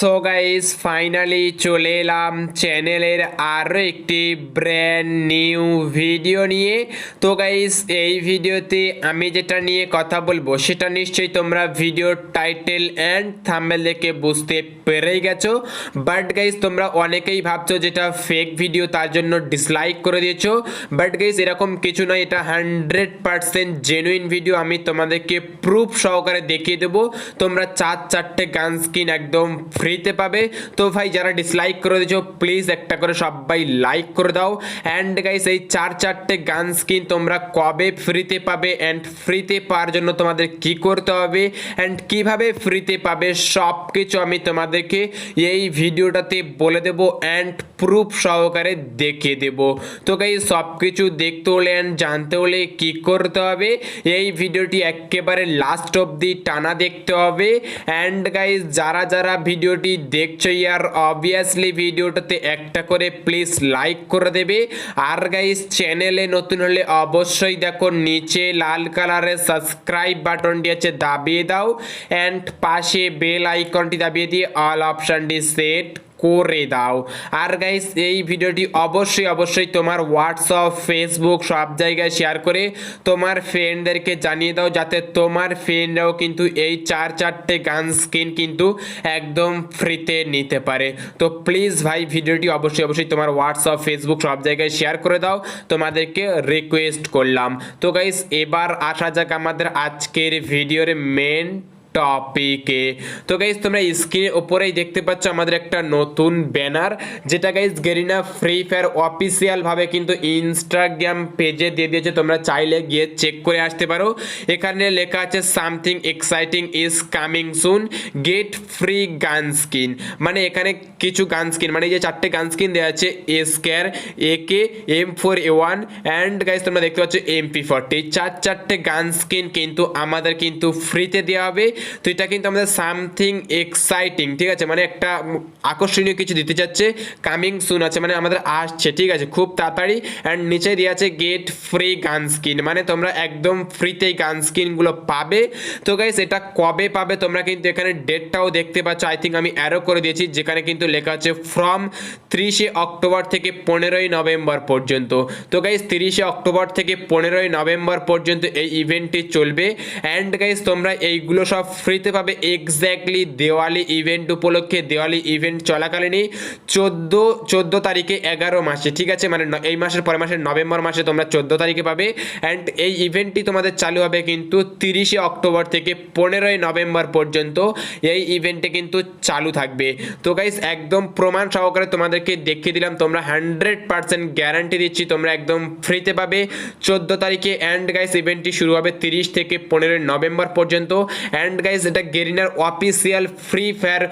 So guys finally চলে এলাম চ্যানেলের আরও একটি ব্র্যান্ড নিউ ভিডিও নিয়ে। তো গাইস এই ভিডিওতে আমি যেটা নিয়ে কথা বলব, সেটা নিশ্চয়ই তোমরা ভিডিওর টাইটেল অ্যান্ড থাম্বেল দেখে বুঝতে পেরেই গেছো। বাট গাইস তোমরা অনেকেই ভাবছ যেটা ফেক ভিডিও তার জন্য ডিসলাইক করে দিয়েছ। বাট গাইস এরকম কিছু নয়, এটা হান্ড্রেড পার্সেন্ট জেনুইন ভিডিও আমি তোমাদেরকে প্রুফ সহকারে দেখিয়ে দেবো। তোমরা চার চারটে গান স্কিন একদম ফ্রিতে পাবে। তো ভাই, যারা ডিসলাইক করে দিয়েছ প্লিজ একটা করে সবাই লাইক করে দাও। অ্যান্ড গাইস এই চার চারটে গান স্কিন তোমরা কবে ফ্রিতে পাবে অ্যান্ড ফ্রিতে পাওয়ার জন্য তোমাদের কি করতে হবে? অ্যান্ড কীভাবে ফ্রিতে পাবে সব কিছু আমি তোমাদেরকে এই ভিডিওটাতে বলে দেবো অ্যান্ড প্রুফ সহকারে দেখিয়ে দেব। তো গাই সব কিছু দেখতে হলে অ্যান্ড জানতে হলে কি করতে হবে? এই ভিডিওটি একেবারে লাস্ট অবধি টানা দেখতে হবে। অ্যান্ড গাইজ যারা যারা ভিডিওটি দেখছ ইয়ার অবভিয়াসলি ভিডিওটাতে একটা করে প্লিজ লাইক করে দেবে। আর গাইস চ্যানেলে নতুন হলে অবশ্যই দেখো, নিচে লাল কালারের সাবস্ক্রাইব বাটনটি আছে, দাবিয়ে দাও। অ্যান্ড পাশে বেল আইকনটি দাবিয়ে দিয়ে অল অপশানটি সেট করে দাও। আর গাইস এই ভিডিওটি অবশ্যই অবশ্যই তোমার হোয়াটসঅ্যাপ ফেসবুক সব জায়গায় শেয়ার করে তোমার ফ্রেন্ডদেরকে জানিয়ে দাও, যাতে তোমার ফ্রেন্ডরাও কিন্তু এই চার চারটে গান স্কিন কিন্তু একদম ফ্রিতে নিতে পারে। তো প্লিজ ভাই, ভিডিওটি অবশ্যই অবশ্যই তোমার হোয়াটসঅ্যাপ ফেসবুক সব জায়গায় শেয়ার করে দাও, তোমাদেরকে রিকোয়েস্ট করলাম। তো গাইস এবার আসা যাক আমাদের আজকের ভিডিওর মেন টপিকে তো গাইজ তোমরা স্ক্রিনের ওপরেই দেখতে পাচ্ছ আমাদের একটা নতুন ব্যানার যেটা গাইজ গেরিনা ফ্রি ফায়ার অফিসিয়ালভাবে কিন্তু ইনস্টাগ্রাম পেজে দিয়ে দিয়েছে। তোমরা চাইলে গিয়ে চেক করে আসতে পারো। এখানে লেখা আছে something exciting is coming soon get free gun skin মানে এখানে কিছু গান স্কিন মানে যে চারটে গান স্কিন দেওয়া আছে a square A K M four A one and guys তোমরা দেখতে পাচ্ছ এমপি ফর্টি চার চারটে গান স্কিন কিন্তু আমাদের কিন্তু ফ্রিতে দেওয়া হবে। তো এটা কিন্তু আমাদের সামথিং এক্সাইটিং ঠিক আছে? মানে একটা আকর্ষণীয় কিছু দিতে চাচ্ছে কামিং সুন আছে মানে আমাদের আসছে, ঠিক আছে? খুব তাড়াতাড়ি। অ্যান্ড নিচে দিয়ে আছে গেট ফ্রি গান স্কিন মানে তোমরা একদম ফ্রিতেই গান স্কিনগুলো পাবে। তো গাইস এটা কবে পাবে? তোমরা কিন্তু এখানে ডেটটাও দেখতে পাচ্ছ। আই থিঙ্ক আমি অ্যারো করে দিয়েছি, যেখানে কিন্তু লেখা আছে ফ্রম ত্রিশে অক্টোবর থেকে পনেরোই নভেম্বর পর্যন্ত। তো গাইস তিরিশে অক্টোবর থেকে পনেরোই নভেম্বর পর্যন্ত এই ইভেন্টটি চলবে। অ্যান্ড গাইস তোমরা এইগুলো সব ফ্রিতে পাবে এক্স্যাক্টলি দেওয়ালি ইভেন্ট উপলক্ষে, দেওয়ালি ইভেন্ট চলাকালীনই চোদ্দ চোদ্দ তারিখে এগারো মাসে, ঠিক আছে? মানে এই মাসের পরের মাসের নভেম্বর মাসে তোমরা চোদ্দ তারিখে পাবে। অ্যান্ড এই ইভেন্টটি তোমাদের চালু হবে কিন্তু তিরিশে অক্টোবর থেকে পনেরোই নভেম্বর পর্যন্ত এই ইভেন্টে কিন্তু চালু থাকবে। তো গাইস একদম প্রমাণ সহকারে তোমাদেরকে দেখিয়ে দিলাম, তোমরা হান্ড্রেড পার্সেন্ট গ্যারান্টি দিচ্ছি, তোমরা একদম ফ্রিতে পাবে চোদ্দ তারিখে। অ্যান্ড গাইস ইভেন্টটি শুরু হবে তিরিশ থেকে পনেরোই নভেম্বর পর্যন্ত। অ্যান্ড গাইস এটা গেরিনার অফিসিয়াল ফ্রি ফায়ার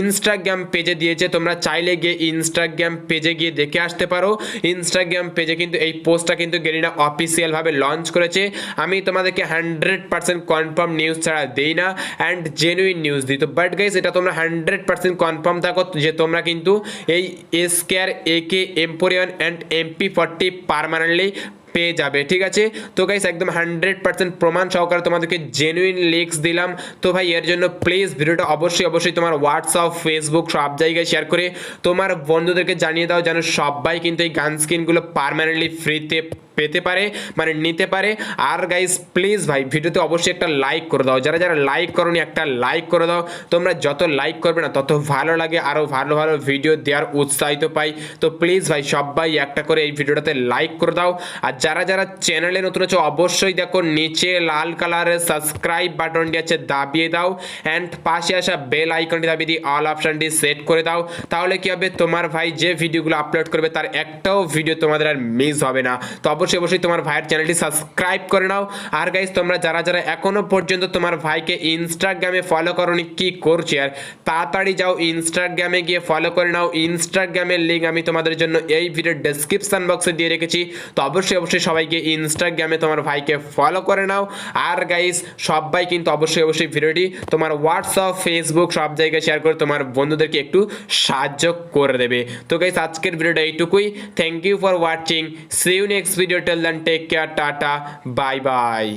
ইনস্টাগ্রাম পেজে দিয়েছে। তোমরা চাইলে গিয়ে ইনস্টাগ্রাম পেজে গিয়ে দেখে আসতে পারো। ইনস্টাগ্রাম পেজে কিন্তু এই পোস্টটা কিন্তু গেরিনা অফিসিয়ালভাবে লঞ্চ করেছে। আমি তোমাদেরকে হান্ড্রেড পার্সেন্ট কনফার্ম নিউজ ছাড়া দিই না অ্যান্ড জেনুইন নিউজ দিই। তো বাট গাইস এটা তোমরা হান্ড্রেড পার্সেন্ট কনফার্ম থাকো যে তোমরা কিন্তু এই এস এসকেয়ার এ কে এম্পোরিয়ান অ্যান্ড এমপি ফর্টি পারমানেন্টলি পেয়ে যাবে, ঠিক আছে? তো গাইস একদম হান্ড্রেড পার্সেন্ট প্রমাণ সহকারে তোমাদেরকে জেনুইন লিঙ্কস দিলাম। তো ভাই, এর জন্য প্লিজ ভিডিওটা অবশ্যই অবশ্যই তোমার হোয়াটসঅ্যাপ ফেসবুক সব জায়গায় শেয়ার করে তোমার বন্ধুদেরকে জানিয়ে দাও, যেন সবাই কিন্তু এই গান স্কিনগুলো পারমানেন্টলি ফ্রিতে পেতে পারে মানে নিতে পারে। আর গাইস প্লিজ ভাই, ভিডিওতে অবশ্যই একটা লাইক করে দাও। যারা যারা লাইক করনি, একটা লাইক করে দাও। তোমরা যত লাইক করবে না, তত ভালো লাগে। আরও ভালো ভালো ভিডিও দেওয়ার উৎসাহিত পাই। তো প্লিজ ভাই, সবাই একটা করে এই ভিডিওটাতে লাইক করে দাও। আর যারা যারা চ্যানেলে নতুন আছে, অবশ্যই দেখো, নিচে লাল কালারের সাবস্ক্রাইব বাটনটি আছে, দাবিয়ে দাও। অ্যান্ড পাশে আসা বেল আইকনটি দাবিয়ে দিয়ে অল অপশানটি সেট করে দাও। তাহলে কি হবে? তোমার ভাই যে ভিডিওগুলো আপলোড করবে, তার একটাও ভিডিও তোমাদের আর মিস হবে না। তো অবশ্যই অবশ্যই অবশ্যই তোমার ভাইয়ের চ্যানেলটি সাবস্ক্রাইব করে নাও। আর গাইজ তোমরা যারা যারা এখনও পর্যন্ত তোমার ভাইকে ইনস্টাগ্রামে ফলো করনি, কি করছে আর? তাড়াতাড়ি যাও ইনস্টাগ্রামে গিয়ে ফলো করে নাও। ইনস্টাগ্রামের লিঙ্ক আমি তোমাদের জন্য এই ভিডিওর ডেসক্রিপশন বক্সে দিয়ে রেখেছি। তো অবশ্যই অবশ্যই সবাইকে ইনস্টাগ্রামে তোমার ভাইকে ফলো করে নাও। আর গাইজ সবাই কিন্তু অবশ্যই অবশ্যই ভিডিওটি তোমার হোয়াটসঅ্যাপ ফেসবুক সব জায়গায় শেয়ার করে তোমার বন্ধুদেরকে একটু সাহায্য করে দেবে। তো গাইজ আজকের ভিডিওটা এইটুকুই। Thank you for watching see you next video video till then take care tata bye bye